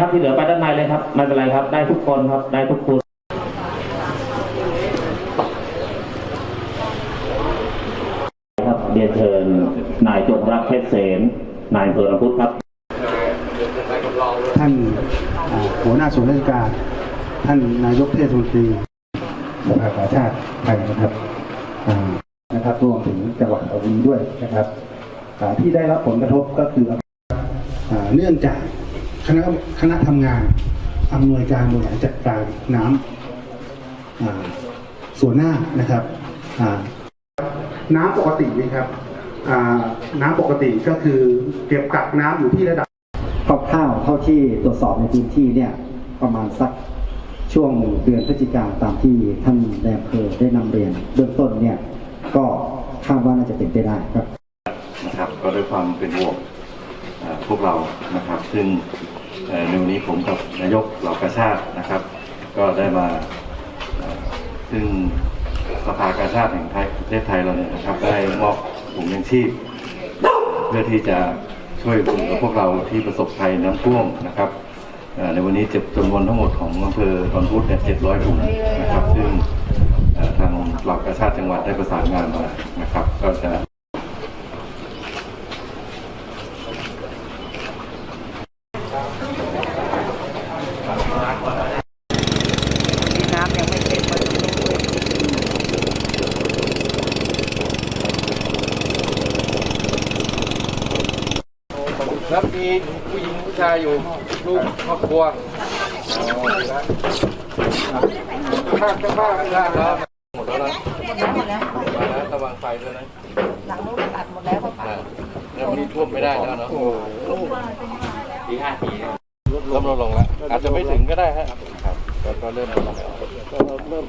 ครับที่เหลือไปด้านในเลยครับไม่เป็นไรครับ ได้ทุกคนครับได้ทุกคนครับเรียนเชิญนายจงรักเพชรเสนนายอำเภอลำพุทธครับ ท่านหัวหน้าส่วนราชการ ท่านนายกเทศมนตรีสภากาชาติไทยนะครับนะครับรวมถึงจังหวัดอุบลด้วยนะครับที่ได้รับผลกระทบก็คือเนื่องจาก คณะคณะทำงานอำนวยการบริหารจัดการน้ำอ่าส่วนหน้านะครับอ่าน้ำปกตินะครับอ่าน้ำปกติก็คือเก็บกักน้ำอยู่ที่ระดับคร่าวๆเท่าที่ตรวจสอบในพื้นที่เนี่ยประมาณสักช่วงเดือนพฤศจิกาตามที่ท่านนายอำเภอได้นำเรียนเบื้องต้นเนี่ยก็คาดว่าน่าจะเป็นไปได้ครับนะครับ ก็ด้วยความเป็นห่วงเอ่อพวกเรานะครับ ซึ่งเอ่อ ในวันนี้ผมกับนายกเหล่ากาชาตินะครับ ก็ได้มาซึ่งสภากาชาติแห่งไทยประเทศไทยเราเนี่ยนะครับได้มอบถุงยังชีพ เพื่อที่จะช่วยเหลือพวกเราที่ประสบภัยน้ำท่วมนะครับในวันนี้เจ็บจำนวนทั้งหมดของอำเภอตอนพุธเนี่ย700ถุงนะครับ ซึ่งทางเหล่ากาชาติจังหวัดได้ประสานงานมานะครับ ก็จะ น้ำยังไม่เต็มมันไม่ได้ช่วยครับมีผู้หญิงผู้ชายอยู่ลูกครอบครัวข้างข้างข้างข้างแล้วหมดแล้วนะหมดแล้วมาแล้วระวังไฟด้วยนะหลังนู้นตัดหมดแล้วเขาอ่าแล้ววันนี้ท่วมไม่ได้แล้วเนาะ ปีห้าปีเริ่มลดลงแล้ว อาจจะไม่ถึงก็ได้ฮะครับก็ก็เริ่มลดลงแล้วก็เริ่ม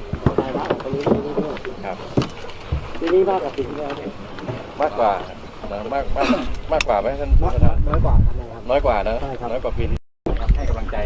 ครับปีนี้มากกว่าปีที่แล้วมากกว่านะมากมากมากกว่าไหมท่านน้อยกว่าน้อยกว่านะน้อยกว่าปีนี้ให้กำลังใจ